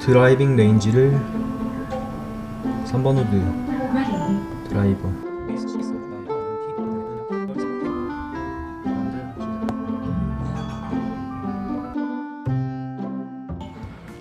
드라이빙 레인지를 3번 우드. 드라이버.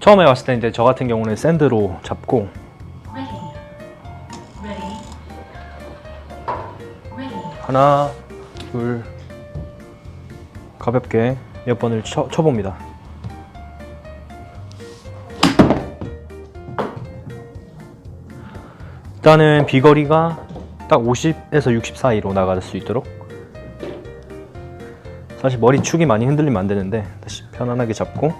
처음에 왔을 때 이제 저 같은 경우는 샌드로 잡고 하나 둘 가볍게 몇 번을 쳐, 쳐봅니다. 일단은 비거리가 딱 50에서 60 사이로 나갈 수 있도록 사실 머리 축이 많이 흔들리면 안 되는데 다시 편안하게 잡고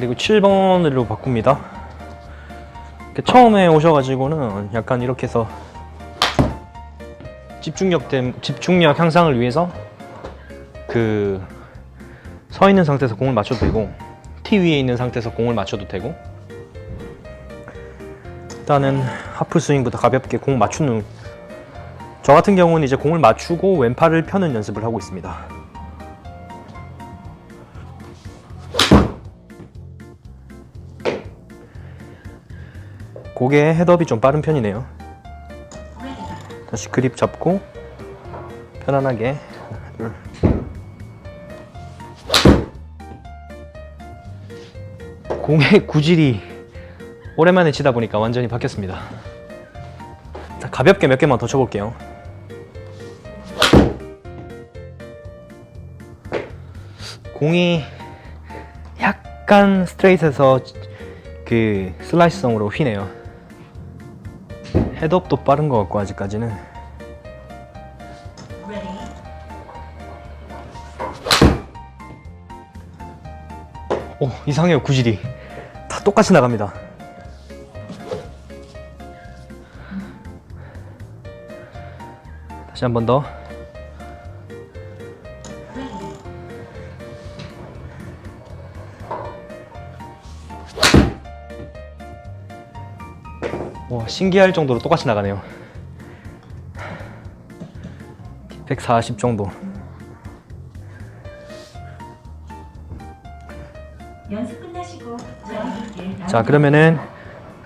그리고 7번으로 바꿉니다 처음에 오셔가지고는 약간 이렇게 해서 집중력 때 집중력 향상을 위해서 그 서 있는 상태에서 공을 맞춰도 되고 티 위에 있는 상태에서 공을 맞춰도 되고 일단은 하프 스윙보다 가볍게 공 맞추는 저 같은 경우는 이제 공을 맞추고 왼팔을 펴는 연습을 하고 있습니다. 고개 헤드업이 좀 빠른 편이네요. 다시 그립 잡고 편안하게. 공의 구질이 오랜만에 치다 보니까 완전히 바뀌었습니다. 자, 가볍게 몇 개만 더 쳐볼게요. 공이 약간 스트레이트에서 그 슬라이스성으로 휘네요. 헤드업도 빠른 것 같고 아직까지는 오 이상해요 구질이 다 똑같이 나갑니다. 다시 한 번 더. 신기할 정도로 똑같이 나가네요. 140 정도. 자 그러면은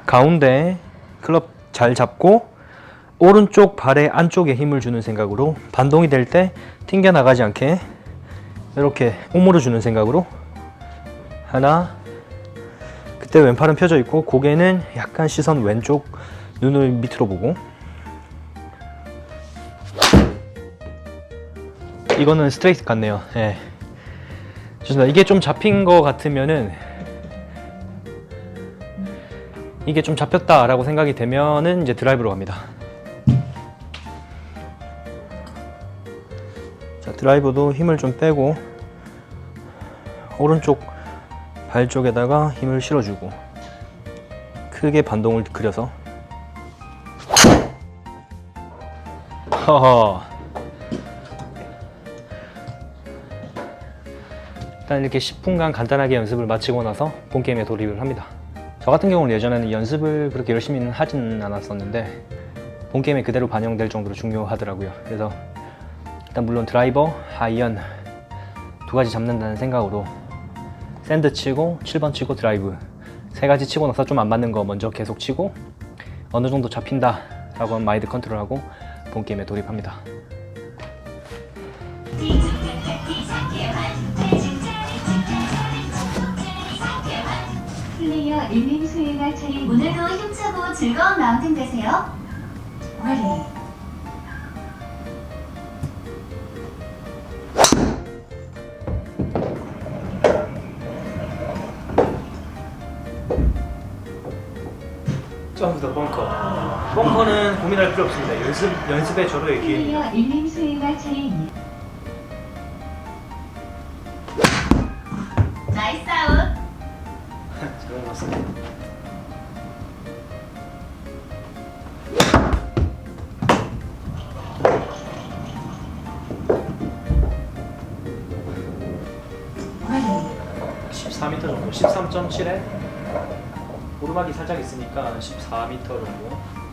가운데 클럽 잘 잡고 오른쪽 발의 안쪽에 힘을 주는 생각으로 반동이 될 때 튕겨 나가지 않게 이렇게 오므려 주는 생각으로 하나 그때 왼팔은 펴져 있고 고개는 약간 시선 왼쪽 눈을 밑으로 보고 이거는 스트레이트 같네요 예. 좋습니다 이게 좀 잡힌 거 같으면은 이게 좀 잡혔다라고 생각이 되면은 이제 드라이브로 갑니다. 자, 드라이브도 힘을 좀 빼고 오른쪽 발 쪽에다가 힘을 실어주고 크게 반동을 그려서 허허 일단 이렇게 10분간 간단하게 연습을 마치고 나서 본 게임에 돌입을 합니다. 저 같은 경우는 예전에는 연습을 그렇게 열심히는 하진 않았었는데 본 게임에 그대로 반영될 정도로 중요하더라고요. 그래서 일단 물론 드라이버, 아이언 두 가지 잡는다는 생각으로 샌드 치고 7번 치고 드라이브 세 가지 치고 나서 좀 안 맞는 거 먼저 계속 치고 어느 정도 잡힌다 라고 하면 마인드 컨트롤하고 본 게임에 돌입합니다. 플레이어 1님 수행할 차례 오늘도 힘차고 즐거운 마운틴 되세요. 점 벙커는 고민할 필요 없습니다. 연습, 연습의 저로의 기회입니다. 14m 정도, 13.7에 오르막이 살짝 있으니까 14m 정도.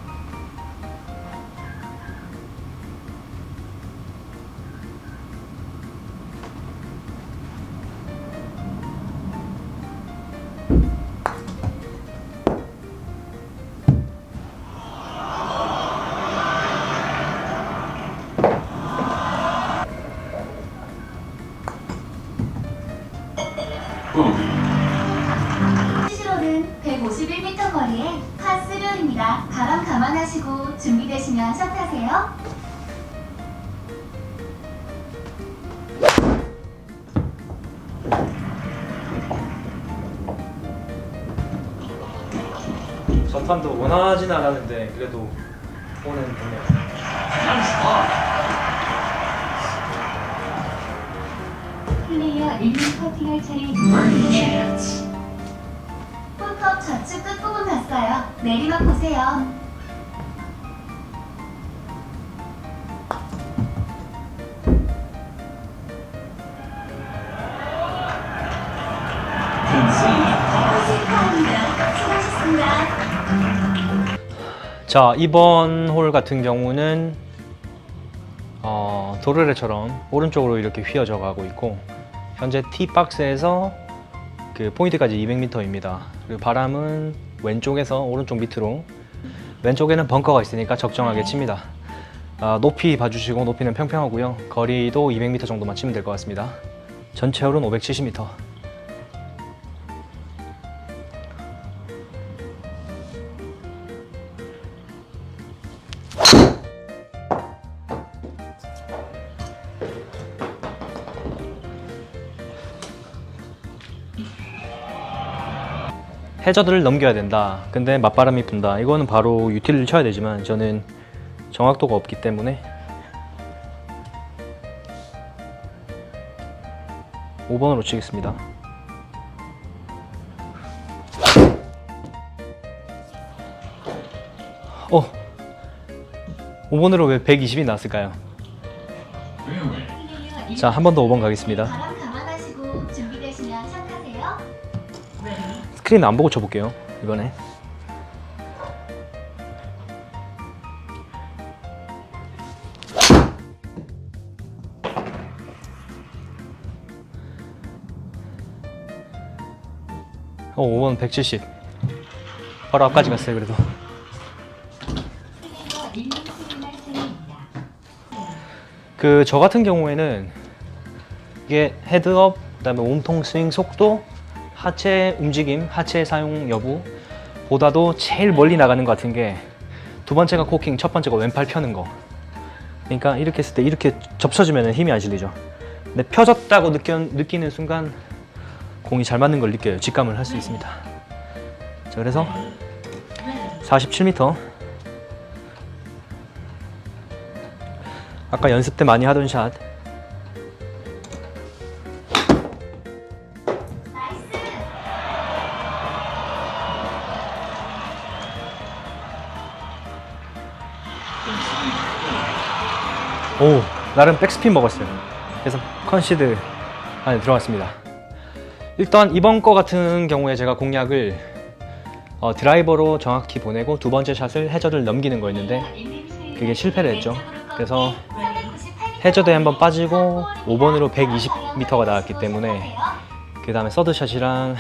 시로는 151m 거리에 파스륜입니다. 가방 감안하시고 준비되시면 샷하세요. 전탄도 원하진 않았는데 그래도 오는 좋네 플레이어 1분 퍼팅할 차례 홀컵 좌측 끝부분 봤어요. 내리막 보세요. 자 이번 홀 같은 경우는 어, 도르래처럼 오른쪽으로 이렇게 휘어져 가고 있고 현재 티 박스에서 그 포인트까지 200m입니다. 그리고 바람은 왼쪽에서 오른쪽 밑으로 왼쪽에는 벙커가 있으니까 적정하게 칩니다. 아, 높이 봐주시고 높이는 평평하고요. 거리도 200m 정도만 치면 될 것 같습니다. 전체 홀은 570m. 해저드를 넘겨야 된다. 근데 맞바람이 분다. 이거는 바로 유틸을 쳐야 되지만 저는 정확도가 없기 때문에 5번으로 치겠습니다. 어, 5번으로 왜 120이 나왔을까요? 자, 한 번 더 5번 가겠습니다. 스크린 안 보고 쳐볼게요. 이번에. 어, 5번 170. 바로 앞까지 갔어요, 그래도. 플레이어 1분 퍼팅할 차례입니다. 그저 같은 경우에는 이게 헤드업, 그다음에 몸통 스윙 속도, 하체 움직임, 하체 사용 여부 보다도 제일 멀리 나가는 것 같은 게 두 번째가 코킹, 첫 번째가 왼팔 펴는 거. 그러니까 이렇게 했을 때 이렇게 접쳐주면 힘이 안 실리죠. 근데 펴졌다고 느껴, 느끼는 순간 공이 잘 맞는 걸 느껴요. 직감을 할 수 있습니다. 자, 그래서 47m. 아까 연습 때 많이 하던 샷. 나름 백스핀 먹었어요. 그래서 컨시드 안에 들어갔습니다. 일단 이번 거 같은 경우에 제가 공략을 어, 드라이버로 정확히 보내고 두 번째 샷을 해저드를 넘기는 거였는데 그게 실패를 했죠. 그래서 해저드에 한번 빠지고 5번으로 120m가 나왔기 때문에 그 다음에 서드샷이랑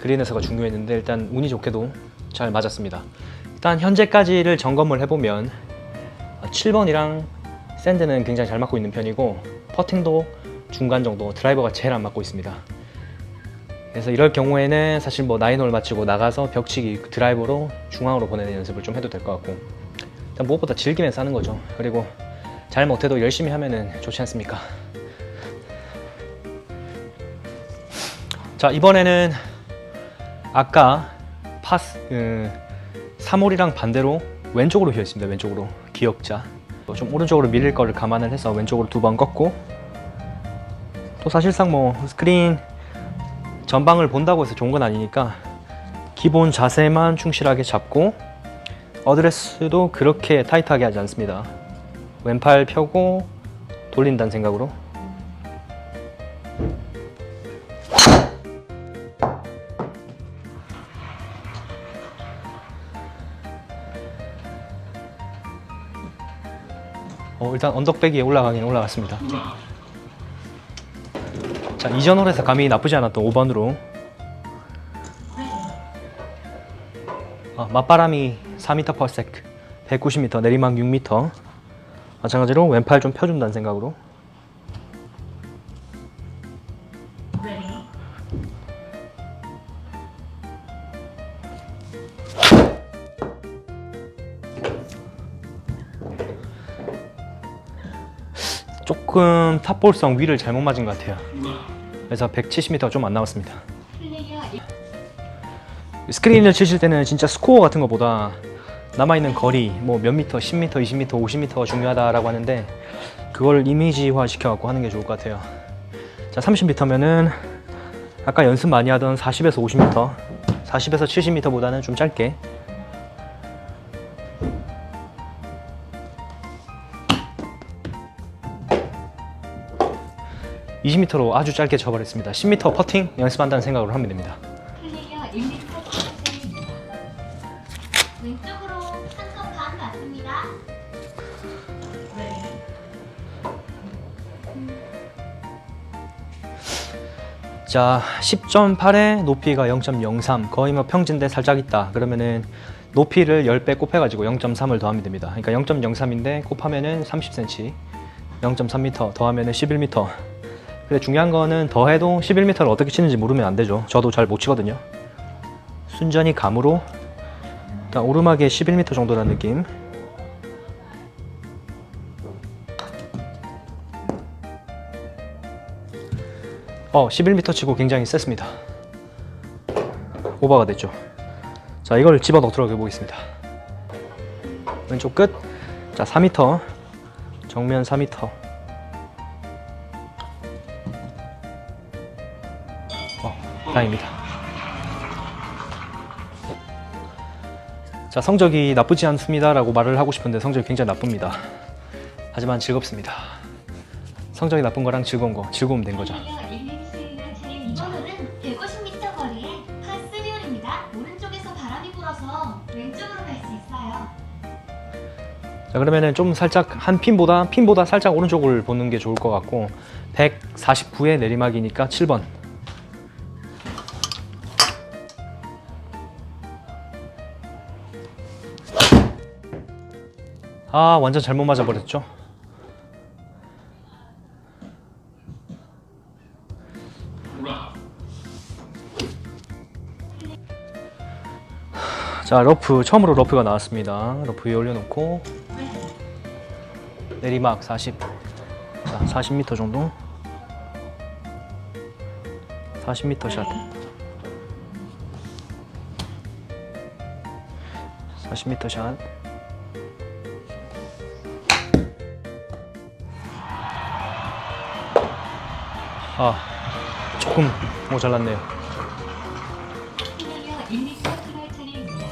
그린에서가 중요했는데 일단 운이 좋게도 잘 맞았습니다. 일단 현재까지를 점검을 해보면 7번이랑 샌드는 굉장히 잘 맞고 있는 편이고 퍼팅도 중간 정도 드라이버가 제일 안 맞고 있습니다. 그래서 이럴 경우에는 사실 뭐 나인홀 마치고 나가서 벽치기 드라이버로 중앙으로 보내는 연습을 좀 해도 될 것 같고 일단 무엇보다 즐기면서 하는 거죠. 그리고 잘 못해도 열심히 하면은 좋지 않습니까? 자 이번에는 아까 파스 음, 3홀이랑 반대로 왼쪽으로 휘었습니다. 왼쪽으로 기역자 좀 오른쪽으로 밀릴 거를 감안을 해서 왼쪽으로 두 번 꺾고 또 사실상 뭐 스크린 전방을 본다고 해서 좋은 건 아니니까 기본 자세만 충실하게 잡고 어드레스도 그렇게 타이트하게 하지 않습니다. 왼팔 펴고 돌린다는 생각으로 일단 언덕배기에 올라가긴 올라갔습니다. 자 이전 홀에서 감이 나쁘지 않았던 5번으로. 아, 맞바람이 4m per sec 190m 내리막 6m 마찬가지로 왼팔 좀 펴준다는 생각으로 탑볼성 위를 잘못 맞은 것 같아요. 그래서 170m 좀 안 나왔습니다. 스크린을 치실 때는 진짜 스코어 같은 것보다 남아있는 거리 뭐 몇 미터, 10m, 20m, 50m가 중요하다라고 하는데 그걸 이미지화 시켜갖고 하는 게 좋을 것 같아요. 자 30m면은 아까 연습 많이 하던 40에서 50m 40에서 70m보다는 좀 짧게 (20m로) 아주 짧게 쳐버렸습니다 (10m) 퍼팅 연습한다는 생각으로 하면 됩니다 플레이어 1m 차례입니다. 왼쪽으로 한컵 반 맞습니다. 자, 10.8에 높이가 0.03 거의 뭐 평진대 살짝 있다. 그러면은 높이를 10배 곱해가지고 0.3을 더하면 됩니다. 그러니까 0.03인데 곱하면은 30cm, 0.3m 더하면은 11m. 근데 중요한 거는 더해도 11m를 어떻게 치는지 모르면 안 되죠. 저도 잘 못 치거든요. 순전히 감으로 일단 오르막에 11m 정도라는 느낌. 어, 11m 치고 굉장히 셌습니다. 오버가 됐죠. 자, 이걸 집어 넣도록 해보겠습니다. 왼쪽 끝. 자, 4m. 정면 4m. 어, 다행입니다. 자, 성적이 나쁘지 않습니다 라고 말을 하고 싶은데 성적이 굉장히 나쁩니다. 하지만 즐겁습니다. 성적이 나쁜 거랑 즐거운 거, 즐거움 된 거죠. 플레이어 1m 차례 이번호는 150m 거리에 파3홀입니다. 오른쪽에서 바람이 불어서 왼쪽으로 갈수 있어요. 자 그러면은 좀 살짝 한 핀보다 핀보다 살짝 오른쪽을 보는 게 좋을 것 같고 149의 내리막이니까 7번 아 완전 잘못 맞아 버렸죠? 자 러프 처음으로 러프가 나왔습니다. 러프 위에 올려놓고. 내리막 40 자, 40m 정도. 40m 샷. 40m 샷 아, 조금 모자랐네요. 플레이어 1m 출발 차례입니다.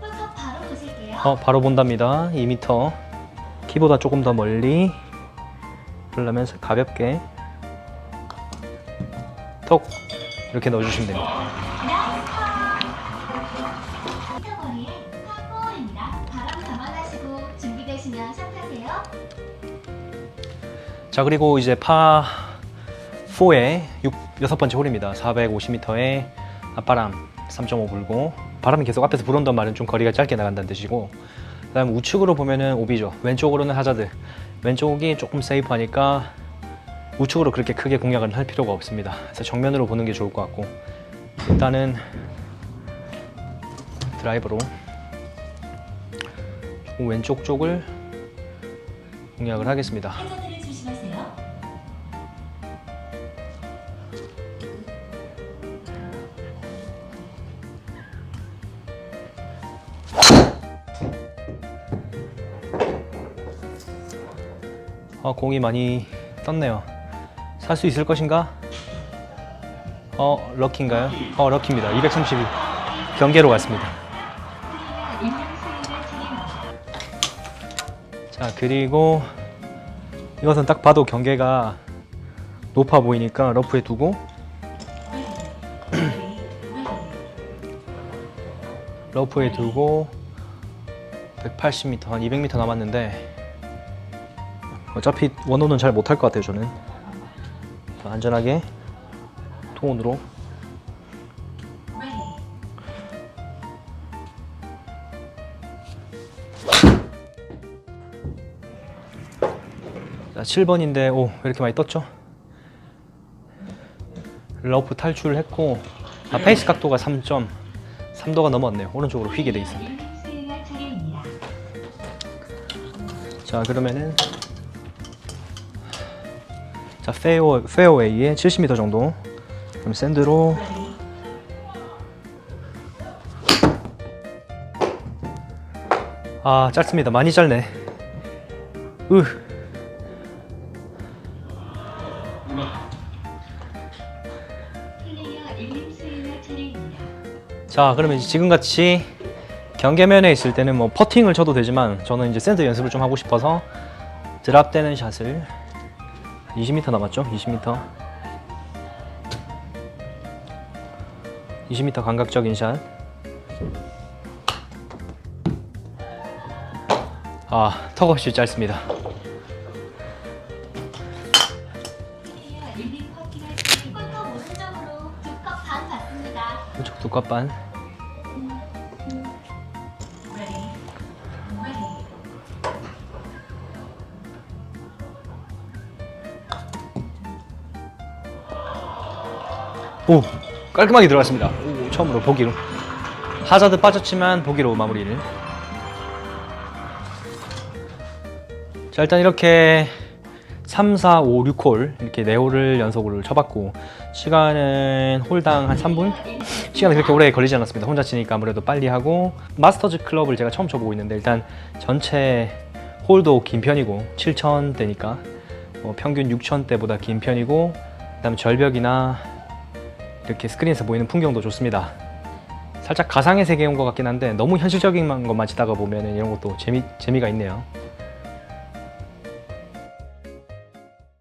홀컵 바로 보실게요. 어, 바로 본답니다. 2m. 키보다 조금 더 멀리. 그러려면 가볍게 톡 이렇게 넣어주시면 됩니다. 미터 거리에 파4홀입니다. 바람 감안하시고 준비되시면 샷하세요. 자 그리고 이제 파 4의 6, 여섯 번째 홀입니다. 450m에 앞바람 3.5 불고 바람이 계속 앞에서 불어온단 말은 좀 거리가 짧게 나간다는 뜻이고 그 다음 우측으로 보면은 오비죠. 왼쪽으로는 하자드. 왼쪽이 조금 세이프하니까 우측으로 그렇게 크게 공략을 할 필요가 없습니다. 그래서 정면으로 보는 게 좋을 것 같고 일단은 드라이버로 왼쪽 쪽을 공략을 하겠습니다. 어, 공이 많이 떴네요. 살 수 있을 것인가? 어, 럭키인가요? 어, 럭키입니다. 232. 경계로 갔습니다. 플레이어 1명 수입을 차례입니다. 자, 그리고 이것은 딱 봐도 경계가 높아 보이니까 러프에 두고 러프에 두고 180m, 한 200m 남았는데 어차피 원호는 잘 못할 것 같아요 저는 자, 안전하게 투혼으로 자 7번인데 오 왜 이렇게 많이 떴죠? 러프 탈출했고 아, 페이스 각도가 3점 3도가 넘었네요 오른쪽으로 휘게 돼 있습니다. 자 그러면은 자 페어 페어웨이에 70m 정도. 그럼 샌드로. 아 짧습니다. 많이 짧네. 으. 자 그러면 지금같이 경계면에 있을 때는 뭐 퍼팅을 쳐도 되지만 저는 이제 샌드 연습을 좀 하고 싶어서 드랍되는 샷을 20m 남았죠 20m 20m 감각적인 샷 아, 턱없이 짧습니다. 플레이어 일님 퍼팅할 차례. 골프 오른쪽으로 두컵반 오, 깔끔하게 들어갔습니다. 오, 처음으로 보기로. 하자드 빠졌지만 보기로 마무리를. 자, 일단 이렇게 3, 4, 5, 6홀 이렇게 4홀을 연속으로 쳐봤고 시간은 홀당 한 3분? 시간이 그렇게 오래 걸리지 않았습니다. 혼자 치니까 아무래도 빨리 하고 마스터즈 클럽을 제가 처음 쳐보고 있는데 일단 전체 홀도 긴 편이고 7,000대니까 뭐 평균 6,000대보다 긴 편이고 그 다음에 절벽이나 이렇게 스크린에서 보이는 풍경도 좋습니다. 살짝 가상의 세계에 온것 같긴 한데 너무 현실적인 것만 치다가 보면 이런 것도 재미, 재미가 있네요.